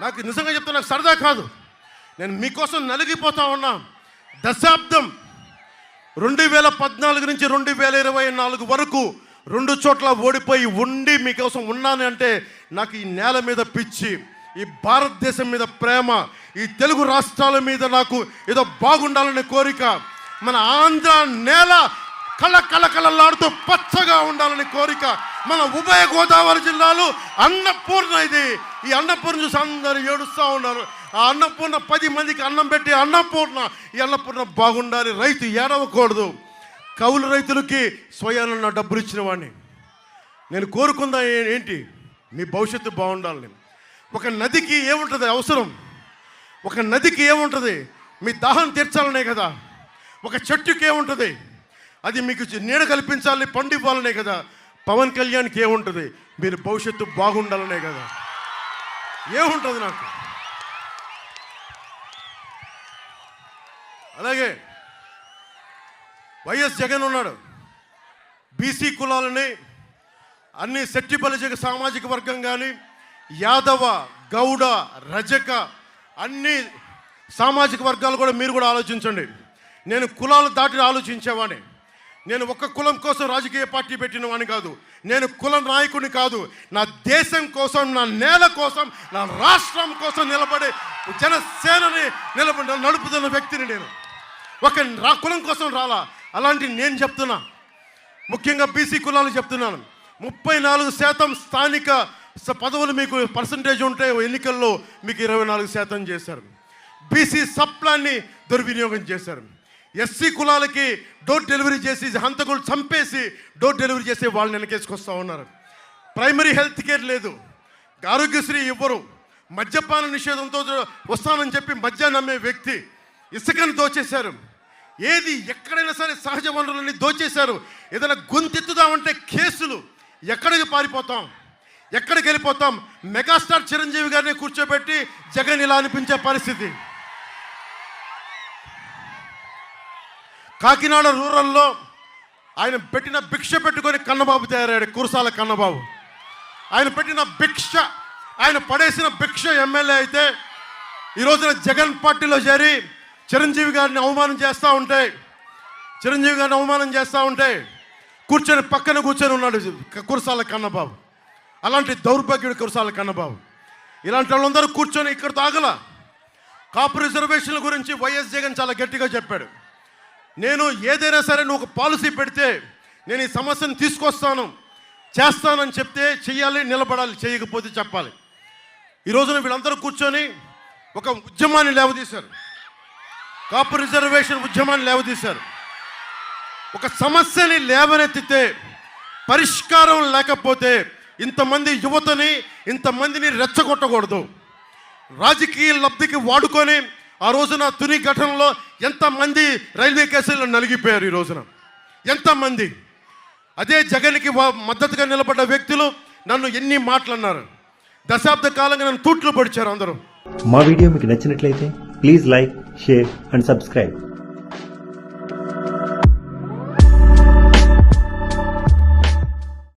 నాకు నిజంగా చెప్తే నాకు సరదా కాదు. నేను మీకోసం నలిగిపోతా ఉన్నా. దశాబ్దం రెండు వేల పద్నాలుగు నుంచి రెండు వేల ఇరవై నాలుగు వరకు రెండు చోట్ల ఓడిపోయి ఉండి మీకోసం ఉన్నాను అంటే నాకు ఈ నేల మీద పిచ్చి ఈ భారతదేశం మీద ప్రేమ ఈ తెలుగు రాష్ట్రాల మీద నాకు ఏదో బాగుండాలనే కోరిక మన ఆంధ్ర నేల కళ కళ కళలాడుతూ పచ్చగా ఉండాలనే కోరిక మన ఉభయ గోదావరి జిల్లాలో అన్నపూర్ణ ఇది. ఈ అన్నపూర్ణ చూసి అందరూ ఏడుస్తూ ఉన్నారు. ఆ అన్నపూర్ణ పది మందికి అన్నం పెట్టి అన్నపూర్ణ. ఈ అన్నపూర్ణ బాగుండాలి. రైతు ఏడవకూడదు. కౌలు రైతులకి స్వయాన డబ్బులు ఇచ్చిన వాడిని. నేను కోరుకుందా ఏంటి? మీ భవిష్యత్తు బాగుండాలని. ఒక నదికి ఏముంటుంది? అవసరం. ఒక నదికి ఏముంటుంది? మీ దాహం తీర్చాలనే కదా. ఒక చెట్టుకి ఏముంటుంది? అది మీకు నీడ కల్పించాలి పండు ఇవ్వాలనే కదా. పవన్ కళ్యాణ్కి ఏముంటుంది? మీరు భవిష్యత్తు బాగుండాలనే కదా. ఏముంటుంది నాకు? అలాగే వైఎస్ జగన్ ఉన్నాడు. బీసీ కులాలని అన్ని శెట్టి సామాజిక వర్గం కానీ యాదవ గౌడ రజక అన్ని సామాజిక వర్గాలు కూడా మీరు కూడా ఆలోచించండి. నేను కులాలు దాటి ఆలోచించేవాడిని. నేను ఒక కులం కోసం రాజకీయ పార్టీ పెట్టిన వాడిని కాదు. నేను కుల నాయకుడిని కాదు. నా దేశం కోసం నా నేల కోసం నా రాష్ట్రం కోసం నిలబడే జనసేనని నిలబడి నడుపుతున్న వ్యక్తిని నేను. ఒక రా కులం కోసం రాలా. అలాంటి నేను చెప్తున్నా. ముఖ్యంగా బీసీ కులాలు చెప్తున్నాను. ముప్పై నాలుగు శాతం స్థానిక పదవులు మీకు పర్సంటేజ్ ఉంటే ఎన్నికల్లో మీకు ఇరవై నాలుగు శాతం చేశారు. బీసీ సప్లాన్ని దుర్వినియోగం చేశారు. ఎస్సీ కులాలకి డోర్ డెలివరీ చేసి హంతకులు చంపేసి డోర్ డెలివరీ చేసి వాళ్ళని వెనకేసుకొస్తూ ఉన్నారు. ప్రైమరీ హెల్త్ కేర్ లేదు. ఆరోగ్యశ్రీ ఇవ్వరు. మద్యపాన నిషేధంతో వస్తానని చెప్పి మద్యాన్ని అమ్మే వ్యక్తి ఇసుకను దోచేశారు. ఏది ఎక్కడైనా సరే సహజ వనరులని దోచేశారు. ఏదైనా గొంతెత్తుదామంటే కేసులు. ఎక్కడికి పారిపోతాం? ఎక్కడికి వెళ్ళిపోతాం? మెగాస్టార్ చిరంజీవి గారిని కూర్చోబెట్టి జగన్ ఇలా అనిపించే పరిస్థితి. కాకినాడ రూరల్లో ఆయన పెట్టిన భిక్ష పెట్టుకొని కన్నబాబు తయారయ్యాడు కురసాల కన్నబాబు. ఆయన పెట్టిన భిక్ష ఆయన పడేసిన భిక్ష ఎమ్మెల్యే అయితే ఈ రోజున జగన్ పార్టీలో చేరి చిరంజీవి గారిని అవమానం చేస్తూ ఉంటే చిరంజీవి గారిని అవమానం చేస్తూ ఉంటే కూర్చొని పక్కన కూర్చొని ఉన్నాడు కురసాల కన్నబాబు. అలాంటి దౌర్భాగ్యుడు కురసాల కన్నబాబు. ఇలాంటి వాళ్ళందరూ కూర్చొని ఇక్కడ తాగల. కాపు రిజర్వేషన్ల గురించి వైఎస్ జగన్ చాలా గట్టిగా చెప్పాడు. నేను ఏదైనా సరే నువ్వు ఒక పాలసీ పెడితే నేను ఈ సమస్యను తీసుకొస్తాను చేస్తానని చెప్తే చెయ్యాలి నిలబడాలి చేయకపోతే చెప్పాలి. ఈ రోజున వీళ్ళందరూ కూర్చొని ఒక ఉద్యమాన్ని లేవదీశారు. కాపు రిజర్వేషన్ ఉద్యమాన్ని లేవదీశారు. ఒక సమస్యని లేవనెత్తితే పరిష్కారం లేకపోతే ఇంతమంది యువతని ఇంతమందిని రెచ్చగొట్టకూడదు. రాజకీయ లబ్ధికి వాడుకొని ఆ రోజున తుని ఘటనలో ఎంతమంది రైల్వే కేసుల్లో నలిగిపోయారు ఈ రోజున? ఎంతమంది? అదే జగన్కి మద్దతుగా నిలబడ్డ వ్యక్తులు నన్ను ఎన్ని మాటలు అన్నారు దశాబ్ద కాలంగా నన్ను తూట్లు పొడిచారు అందరూ. మా వీడియో మీకు నచ్చినట్లయితే please like share and subscribe.